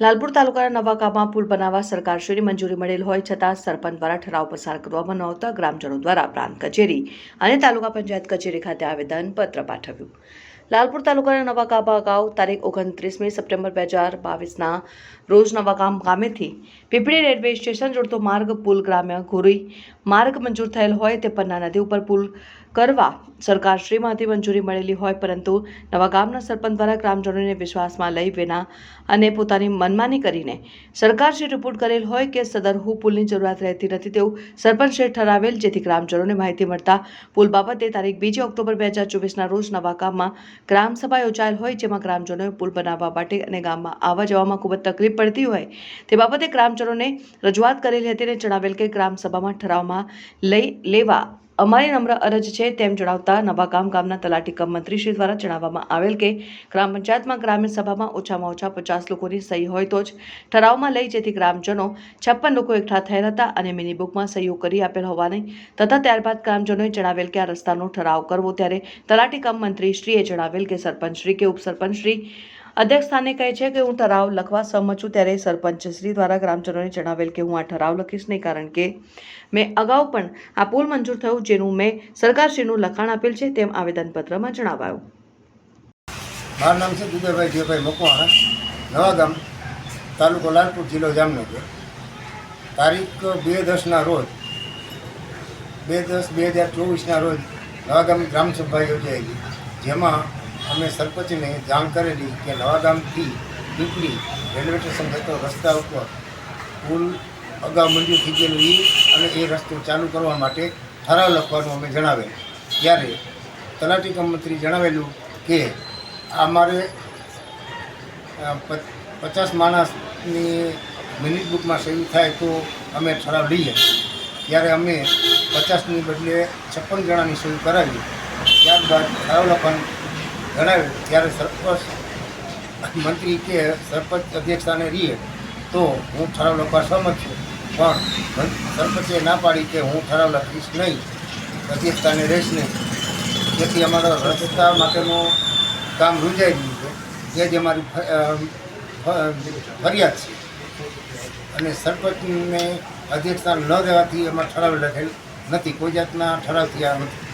લાલપુર તાલુકાના નવા ગામમાં પુલ બનાવવા સરકારશ્રીની મંજૂરી મળેલ હોય છતાં સરપંચ દ્વારા ઠરાવ પસાર કરવામાં ન આવતા ગ્રામજનો દ્વારા પ્રાંત કચેરી અને તાલુકા પંચાયત કચેરી ખાતે આવેદન પત્ર પાઠવ્યું. લાલપુર તાલુકાના નવા ગામમાં અગાઉ તારીખ ઓગણત્રીસમી સપ્ટેમ્બર બે હજાર બાવીસના રોજ નવા ગામ ગામેથી પીપળી રેલવે સ્ટેશન જોડતો માર્ગ પુલ ગ્રામ્ય ઘોરી માર્ગ મંજૂર થયેલ હોય તે પન્ના નદી ઉપર પુલ કરવા સરકારશ્રીમાંથી મંજૂરી મળેલી હોય, પરંતુ નવા ગામના સરપંચ દ્વારા ગ્રામજનોને વિશ્વાસમાં લઈ વિના અને પોતાની મનમાની કરીને સરકારશ્રી રિપોર્ટ કરેલ હોય કે સદર હું પુલની જરૂરિયાત રહેતી નથી તેવું સરપંચે ઠરાવેલ, જેથી ગ્રામજનોને માહિતી મળતા પુલ બાબતે તારીખ બીજી ઓક્ટોબર બે હજાર ચોવીસના રોજ નવા ગામમાં ગ્રામસભા યોજાયેલ હોય, જેમાં ગ્રામજનોએ પુલ બનાવવા માટે અને ગામમાં આવવા જવામાં ખૂબ જ તકલીફ પડતી હોય. તે બાબતે ગ્રામજનોને રજૂઆત કરેલી હતી અને જણાવેલ કે ગ્રામસભામાં ઠરાવમાં લઈ લેવા અમારી નમ્ર અરજ છે તેમ જણાવતા નવા ગામ ગામના તલાટી કમ મંત્રીશ્રી દ્વારા જણાવવામાં આવેલ કે ગ્રામ પંચાયતમાં ગ્રામીણ સભામાં ઓછામાં ઓછા પચાસ લોકોની સહી હોય તો જ ઠરાવમાં લઈ જેથી ગ્રામજનો છપ્પન લોકો એકઠા થયેલ હતા અને મિની બુકમાં સહીઓ કરી આપેલ હોવાની તથા ત્યારબાદ ગ્રામજનોએ જણાવેલ કે આ રસ્તાનો ઠરાવ કરવો ત્યારે તલાટી કમ મંત્રીશ્રીએ જણાવેલ કે સરપંચશ્રી કે ઉપસરપંચશ્રી અધ્યક્ષ સ્થાને કહે છે કે હું ઠરાવ લખવા સહમત છું, ત્યારે સરપંચશ્રી દ્વારા ગ્રામજનોને જણાવેલ કે હું આ ઠરાવ લખીશ નહીં, કારણ કે મેં અગાઉ પણ આ પુલ મંજૂર થયું, જેનું મેં સરકારશ્રીનું લખાણ આપેલ છે, તેમ આવેદનપત્રમાં જણાવાયું. મારું નામ છે દુબેભાઈ દેવભાઈ મકવાણા નવાગામ તાલુકો લાલપુર જિલ્લો જામનગર. તારીખ બે દસના રોજ, બે દસ બે હજાર ચોવીસના રોજ નવાગામ ગ્રામસભા યોજાયેલી, જેમાં અમે સરપંચને જાણ કરેલી કે નવાગામથી ગામથી પીપળી રેલવે સ્ટેશન જતો રસ્તા ઉપર પુલ અગાઉ મંજૂર થઈ ગયેલું એ અને એ રસ્તો ચાલુ કરવા માટે ઠરાવ લખવાનું અમે જણાવેલ. ત્યારે તલાટી કમ મંત્રી જણાવેલું કે અમારે અ, પ- પચાસ માણસની મિનિટ બુકમાં સહી થાય તો અમે ઠરાવ લઈએ. ત્યારે અમે પચાસની બદલે છપ્પન જણાની સહી કરાવી. ત્યારબાદ ઠરાવ લખવાનું જણાવ્યું ત્યારે સરપંચ મંત્રી કે સરપંચ અધ્યક્ષતાને રહીએ તો હું ઠરાવ લખવા સહમત છું. પણ સરપંચે ના પાડી કે હું ઠરાવ લખીશ નહીં. અધ્યક્ષતાને રહીશ નહીં. જેથી અમારા રસ્તા માટેનું કામ રૂંજાઈ ગયું છે. એ જ અમારી ફરિયાદ છે. અને સરપંચને અધ્યક્ષતા ન દેવાથી એમાં ઠરાવ લખેલ નથી. કોઈ જાતના ઠરાવ થયા નથી.